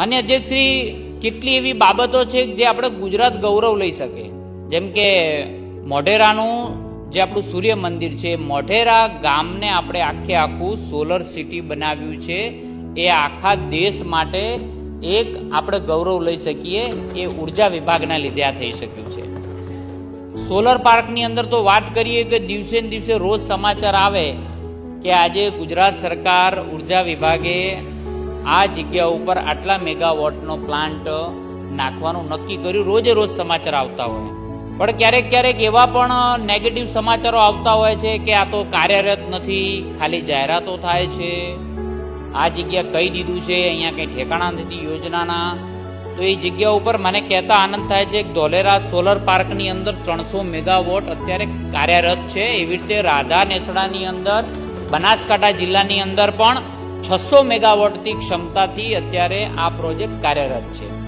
માન્ય અધ્યક્ષશ્રી, કેટલી એવી બાબતો છે જે આપણે ગુજરાત ગૌરવ લઈ શકે? જેમ કે મોઢેરાનું જે આપણું સૂર્ય મંદિર છે, મોઢેરા ગામને આપણે આખે આખું સોલર સિટી બનાવ્યું છે. એ આખા દેશ માટે એક આપણે ગૌરવ લઈ શકીએ, એ ઊર્જા વિભાગના લીધે આ થઈ શક્યું છે. સોલર પાર્કની અંદર તો વાત કરીએ કે દિવસે ને દિવસે રોજ સમાચાર આવે કે આજે ગુજરાત સરકાર ઊર્જા વિભાગે આ જગ્યા ઉપર આટલા મેગાવોટનો પ્લાન્ટ નાખવાનું નક્કી કર્યું. રોજે રોજ સમાચાર આવતા હોય. પણ ક્યારેક ક્યારેક એવા પણ નેગેટિવ સમાચારો આવતા હોય છે કે આ તો કાર્યરત નથી, ખાલી જાહેરાતો થાય છે. આ જગ્યા કહી દીધું છે? અહીંયા કંઈ ઠેકાણા નથી યોજનાના. તો એ જગ્યા ઉપર મને કહેતા આનંદ થાય છે કે ધોલેરા સોલર પાર્કની અંદર ત્રણસો મેગાવોટ અત્યારે કાર્યરત છે. એવી રીતે રાધા નેસડાની અંદર, બનાસકાંઠા જિલ્લાની અંદર પણ છસો મેગાવોટની ક્ષમતાથી અત્યારે આ પ્રોજેક્ટ કાર્યરત છે.